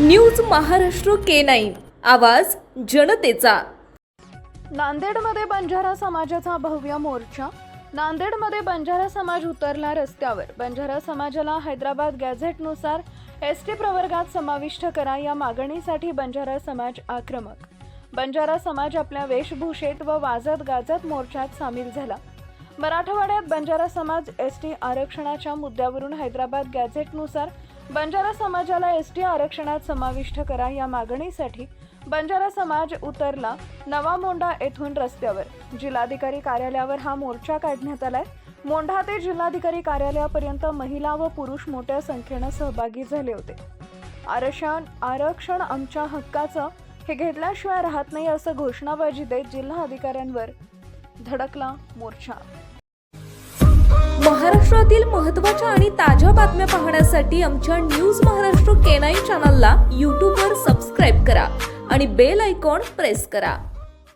News Maharashtra K nine. आवाज जनतेचा. नांदेडमध्ये बंजारा समाजाचा भव्य मोर्चा. नांदेडमध्ये बंजारा समाज उतरला रस्त्यावर. बंजारा समाजाला हैदराबाद गॅझेटनुसार एस टी प्रवर्गात समाविष्ट करा या मागणीसाठी बंजारा समाज आक्रमक. बंजारा समाज आपल्या वेशभूषेत व वाजत गाजत मोर्चात सामील झाला. मराठवाड्यात बंजारा समाज एस टी आरक्षणाच्या मुद्द्यावरून हैदराबाद गॅझेटनुसार बंजारा समाजाला एस टी आरक्षणात समाविष्ट करा या मागणीसाठी बंजारा समाज उतरला नवा मोंढा येथून रस्त्यावर. जिल्हाधिकारी कार्यालयावर हा मोर्चा काढण्यात आलाय. मोंढा ते जिल्हाधिकारी कार्यालयापर्यंत महिला व पुरुष मोठ्या संख्येनं सहभागी झाले होते. आरक्षण आरक्षण आमच्या हक्काचं हे घेतल्याशिवाय राहत नाही असं घोषणाबाजी देत जिल्हा अधिकाऱ्यांवर धडकला मोर्चा. महाराष्ट्रातील महत्त्वाच्या आणि बातम्या पाहण्यासाठी आमच्या न्यूज महाराष्ट्र के नाईन चॅनलला यूट्यूबवर सबस्क्राईब करा आणि बेल आयकॉन प्रेस करा.